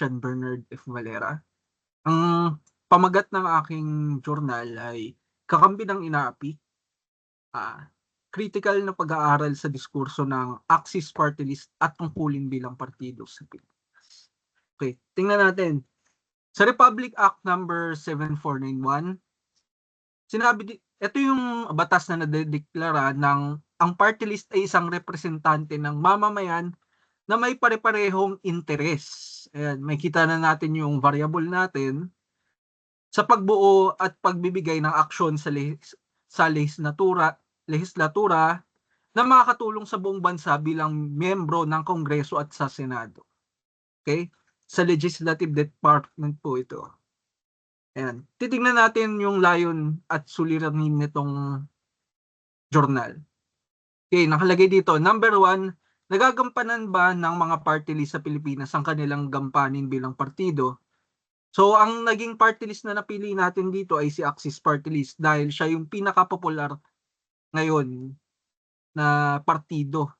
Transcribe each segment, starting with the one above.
Christian Bernard F. Valera. Ang pamagat ng aking journal ay Kakampi ng Inaapi, ah, critical na pag-aaral sa diskurso ng Axis Party List at tungkulin bilang partido sa Pilipinas. Okay, tingnan natin. Sa Republic Act number 7491, sinabi ito yung batas na nadedeklara ng ang party list ay isang representante ng mamamayan na may pare-parehong interes. Ayan, may kita na natin yung variable natin sa pagbuo at pagbibigay ng aksyon sa lehis, sa legislatura, legislatura na makakatulong sa buong bansa bilang miyembro ng Kongreso at sa Senado. Okay? Sa legislative department po ito. Ayan. Titingnan natin yung layon at suliranin nitong journal. Okay, nakalagay dito. Number one, nagagampanan ba ng mga party list sa Pilipinas ang kanilang gampanin bilang partido? So, ang naging party list na napili natin dito ay si Axis Party List dahil siya yung pinaka-popular ngayon na partido.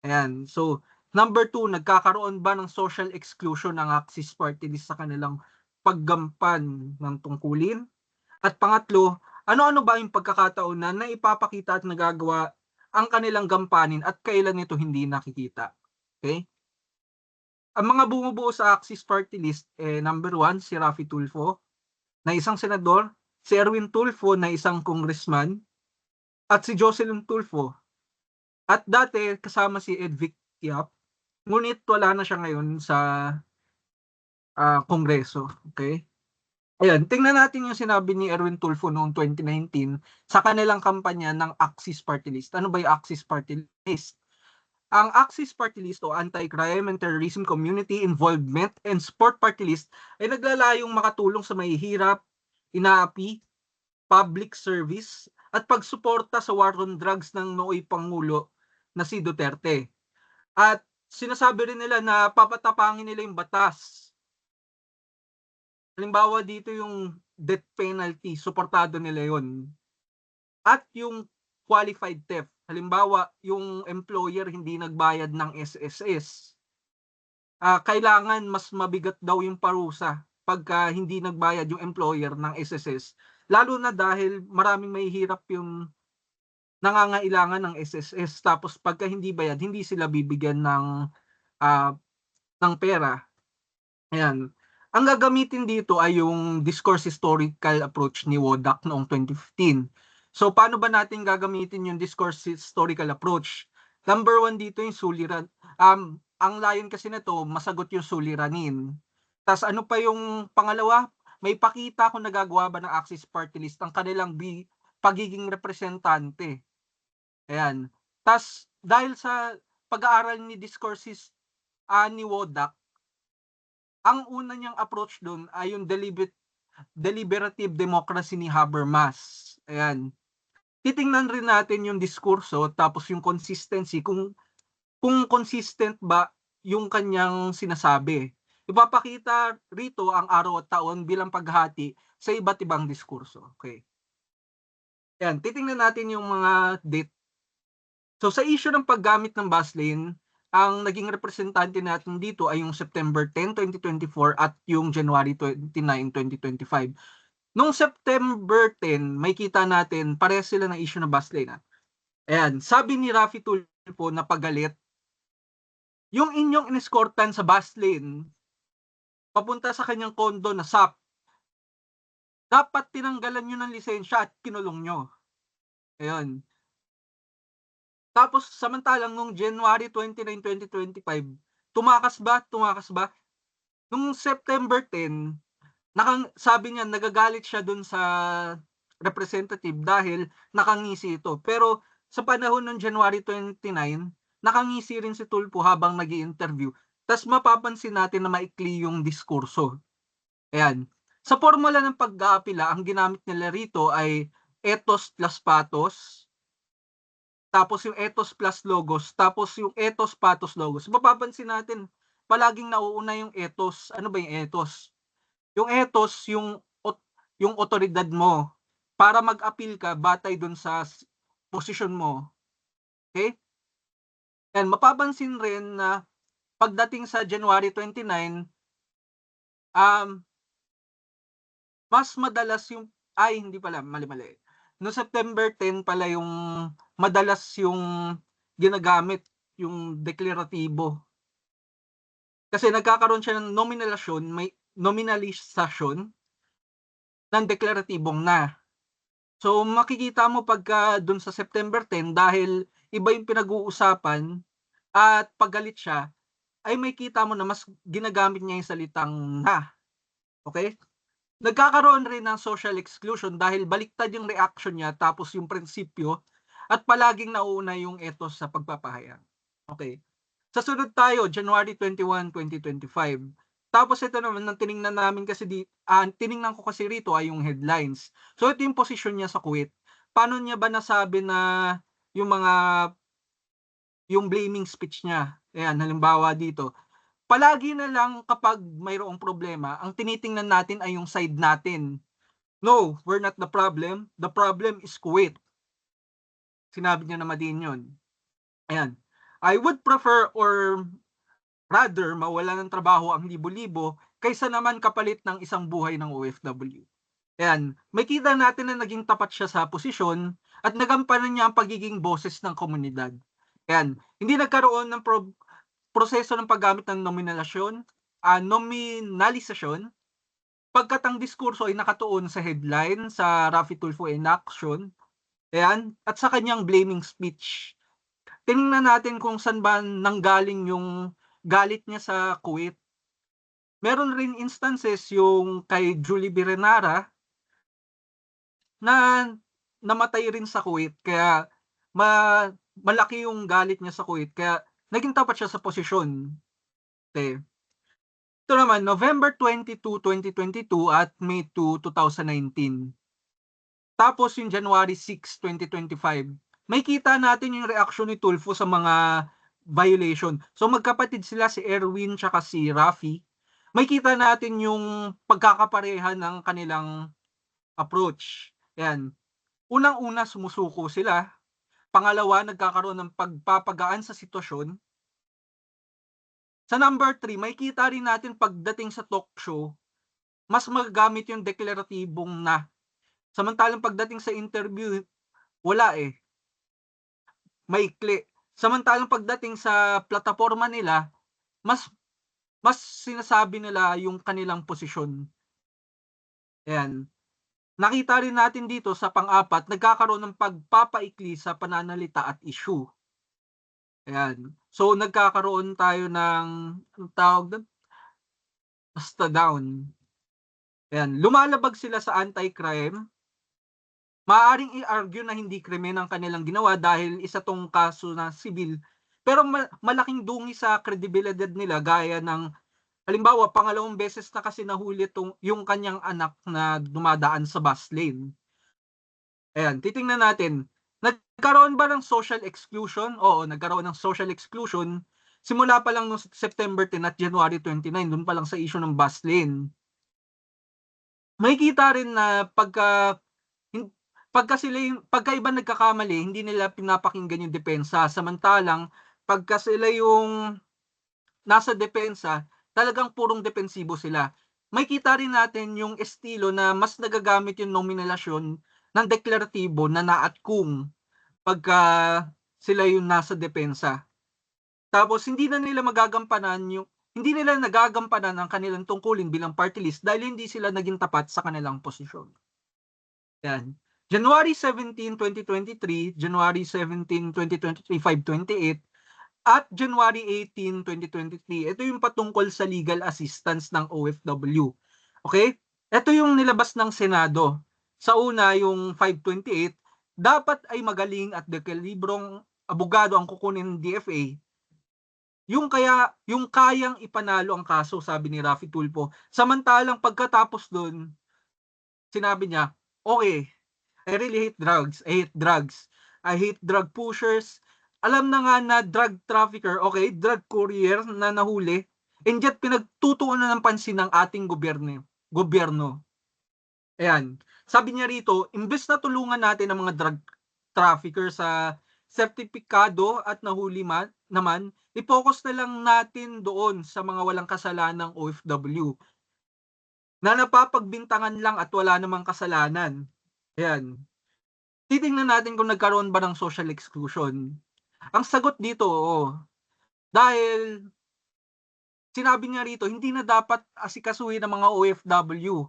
Ayan. So, number two, nagkakaroon ba ng social exclusion ng Axis Party List sa kanilang paggampan ng tungkulin? At pangatlo, ano-ano ba yung pagkakataon na naipapakita at nagagawa ang kanilang gampanin at kailan ito hindi nakikita? Okay? Ang mga bumubuo sa Axis Party List, eh, number one, si Rafi Tulfo, na isang senador, si Erwin Tulfo na isang congressman, at si Jocelyn Tulfo. At dati kasama si Edvic Yap, ngunit wala na siya ngayon sa uh, kongreso. Okay? Ayan, tingnan natin yung sinabi ni Erwin Tulfo noong 2019 sa kanilang kampanya ng Axis Party List. Ano ba yung Axis Party List? Ang Axis Party List o Anti-Crime and Terrorism Community Involvement and Sport Party List ay naglalayong makatulong sa mahihirap, inaapi, public service at pagsuporta sa war on drugs ng nooy Pangulo na si Duterte. At sinasabi rin nila na papatapangin nila yung batas. Halimbawa dito yung death penalty, suportado nila yon. At yung qualified theft. Halimbawa, yung employer hindi nagbayad ng SSS. Uh, ah, kailangan mas mabigat daw yung parusa pagka hindi nagbayad yung employer ng SSS. Lalo na dahil maraming mahihirap yung nangangailangan ng SSS tapos pagka hindi bayad hindi sila bibigyan ng uh, ng pera. Ayan. Ang gagamitin dito ay yung discourse historical approach ni Wodak noong 2015 So paano ba natin gagamitin yung discourse historical approach? Number one dito yung suliran. Um, ang layon kasi nito, masagot yung suliranin. Tapos ano pa yung pangalawa? May pakita kung nagagawa ba ng Axis Party List ang kanilang bi pagiging representante. Ayan. Tapos dahil sa pag-aaral ni discourses uh, ni Wodak, ang una niyang approach doon ay yung deliberate deliberative democracy ni Habermas. Ayan titingnan rin natin yung diskurso tapos yung consistency kung kung consistent ba yung kanyang sinasabi. Ipapakita rito ang araw at taon bilang paghati sa iba't ibang diskurso. Okay. Yan, titingnan natin yung mga date. So sa issue ng paggamit ng bus lane, ang naging representante natin dito ay yung September 10, 2024 at yung January 29, 2025. Nung September 10, may kita natin, pare sila ng issue ng bus lane. Ah. Ayan, sabi ni Rafi Tulfo na pagalit, yung inyong inescortan sa bus lane, papunta sa kanyang kondo na SAP, dapat tinanggalan nyo ng lisensya at kinulong nyo. Ayun. Tapos, samantalang nung January 29, 2025, tumakas ba? Tumakas ba? Nung September 10, nakang, sabi niya nagagalit siya dun sa representative dahil nakangisi ito. Pero sa panahon ng January 29, nakangisi rin si Tulpo habang nag interview Tapos mapapansin natin na maikli yung diskurso. Ayan. Sa formula ng pag-aapila, ang ginamit nila rito ay ethos plus patos, tapos yung ethos plus logos, tapos yung ethos patos logos. Mapapansin natin, palaging nauuna yung ethos. Ano ba yung ethos? yung ethos, yung yung otoridad mo para mag-appeal ka batay dun sa posisyon mo. Okay? And mapapansin rin na pagdating sa January 29, Um mas madalas yung ay hindi pala, mali-mali. Noong September 10 pala yung madalas yung ginagamit yung deklaratibo. Kasi nagkakaroon siya ng nominalasyon, may nominalisasyon ng deklaratibong na. So makikita mo pagka dun sa September 10 dahil iba yung pinag-uusapan at paggalit siya, ay makikita mo na mas ginagamit niya yung salitang na. Okay? Nagkakaroon rin ng social exclusion dahil baliktad yung reaction niya tapos yung prinsipyo at palaging nauuna yung ethos sa pagpapahayag. Okay. Sa sunod tayo, January 21, 2025. Tapos ito naman, nang tiningnan namin kasi di, uh, tiningnan ko kasi rito ay yung headlines. So ito yung posisyon niya sa Kuwait. Paano niya ba nasabi na yung mga yung blaming speech niya? Ayan, halimbawa dito. Palagi na lang kapag mayroong problema, ang tinitingnan natin ay yung side natin. No, we're not the problem. The problem is Kuwait. Sinabi niya naman din yun. Ayan. I would prefer or rather mawala ng trabaho ang libo-libo kaysa naman kapalit ng isang buhay ng OFW. Ayan, may kita natin na naging tapat siya sa posisyon at nagampanan niya ang pagiging boses ng komunidad. Ayan, hindi nagkaroon ng pro- proseso ng paggamit ng nominalasyon, uh, nominalisasyon, pagkat ang diskurso ay nakatuon sa headline sa Rafi Tulfo in action, ayan, at sa kanyang blaming speech Tingnan natin kung saan ba nanggaling yung galit niya sa Kuwait. Meron rin instances yung kay Julie Birenara na namatay rin sa Kuwait kaya ma, malaki yung galit niya sa Kuwait kaya naging tapat siya sa posisyon. Okay. Ito naman, November 22, 2022 at May 2, 2019. Tapos yung January 6, 2025 may kita natin yung reaction ni Tulfo sa mga violation. So magkapatid sila si Erwin tsaka si Rafi. May kita natin yung pagkakapareha ng kanilang approach. Yan. Unang-una sumusuko sila. Pangalawa, nagkakaroon ng pagpapagaan sa sitwasyon. Sa number 3, may kita rin natin pagdating sa talk show, mas magagamit yung deklaratibong na. Samantalang pagdating sa interview, wala eh maikli. Samantalang pagdating sa plataforma nila, mas mas sinasabi nila yung kanilang posisyon. Ayan. Nakita rin natin dito sa pang-apat, nagkakaroon ng pagpapaikli sa pananalita at issue. Ayan. So nagkakaroon tayo ng tawag doon? Basta down. Ayan. Lumalabag sila sa anti-crime Maaaring i-argue na hindi krimen ang kanilang ginawa dahil isa tong kaso na sibil. Pero malaking dungi sa kredibilidad nila gaya ng halimbawa pangalawang beses na kasi nahuli tong yung kanyang anak na dumadaan sa bus lane. Ayan, titingnan natin. Nagkaroon ba ng social exclusion? Oo, nagkaroon ng social exclusion. Simula pa lang noong September 10 at January 29, doon pa lang sa issue ng bus lane. May kita rin na pagka pagka sila yung, pagka iba nagkakamali, hindi nila pinapakinggan yung depensa. Samantalang, pagka sila yung nasa depensa, talagang purong depensibo sila. May kita rin natin yung estilo na mas nagagamit yung nominalasyon ng deklaratibo na na at kung pagka sila yung nasa depensa. Tapos hindi na nila magagampanan yung hindi nila nagagampanan ang kanilang tungkulin bilang party list dahil hindi sila naging tapat sa kanilang posisyon. Yan. January 17, 2023, January 17, 2023, 528, at January 18, 2023. Ito yung patungkol sa legal assistance ng OFW. Okay? Ito yung nilabas ng Senado. Sa una, yung 528, dapat ay magaling at dekalibrong abogado ang kukunin ng DFA. Yung kaya, yung kayang ipanalo ang kaso, sabi ni Rafi Tulpo. Samantalang pagkatapos doon, sinabi niya, okay, I really hate drugs. I hate drugs. I hate drug pushers. Alam na nga na drug trafficker, okay, drug courier na nahuli, and yet pinagtutuunan ng pansin ng ating gobyerno. gobyerno. Ayan. Sabi niya rito, imbes na tulungan natin ang mga drug trafficker sa sertipikado at nahuli man, naman, i-focus na lang natin doon sa mga walang kasalanang OFW. na napapagbintangan lang at wala namang kasalanan. Ayan. Titingnan natin kung nagkaroon ba ng social exclusion. Ang sagot dito, oo. Dahil sinabi niya rito, hindi na dapat asikasuhin ng mga OFW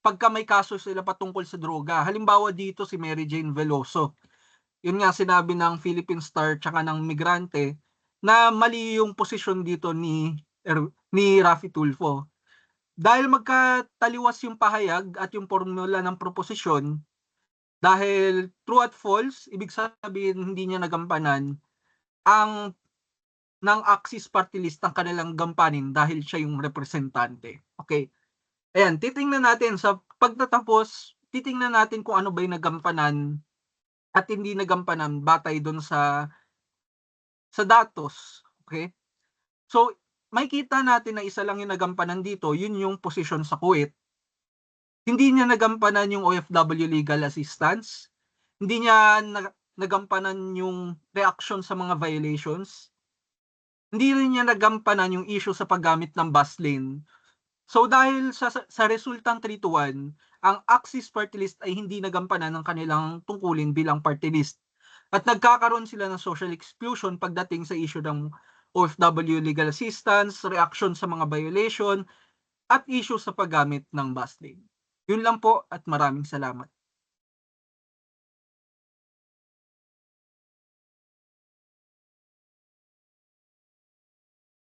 pagka may kaso sila patungkol sa droga. Halimbawa dito si Mary Jane Veloso. Yun nga sinabi ng Philippine Star tsaka ng migrante na mali yung posisyon dito ni er, ni Rafi Tulfo. Dahil magkataliwas yung pahayag at yung formula ng proposisyon, dahil true at false, ibig sabihin hindi niya nagampanan ang ng Axis Party List ang kanilang gampanin dahil siya yung representante. Okay. Ayan, titingnan natin sa pagtatapos, titingnan natin kung ano ba yung nagampanan at hindi nagampanan batay doon sa sa datos. Okay? So, makikita natin na isa lang yung nagampanan dito, yun yung posisyon sa Kuwait. Hindi niya nagampanan yung OFW legal assistance. Hindi niya nag- nagampanan yung reaction sa mga violations. Hindi rin niya nagampanan yung issue sa paggamit ng bus lane. So dahil sa, sa resultang 3 to 1, ang Axis Party List ay hindi nagampanan ng kanilang tungkulin bilang party list. At nagkakaroon sila ng social exclusion pagdating sa issue ng OFW legal assistance, reaction sa mga violation, at issue sa paggamit ng bus lane. Yun lang po at maraming salamat.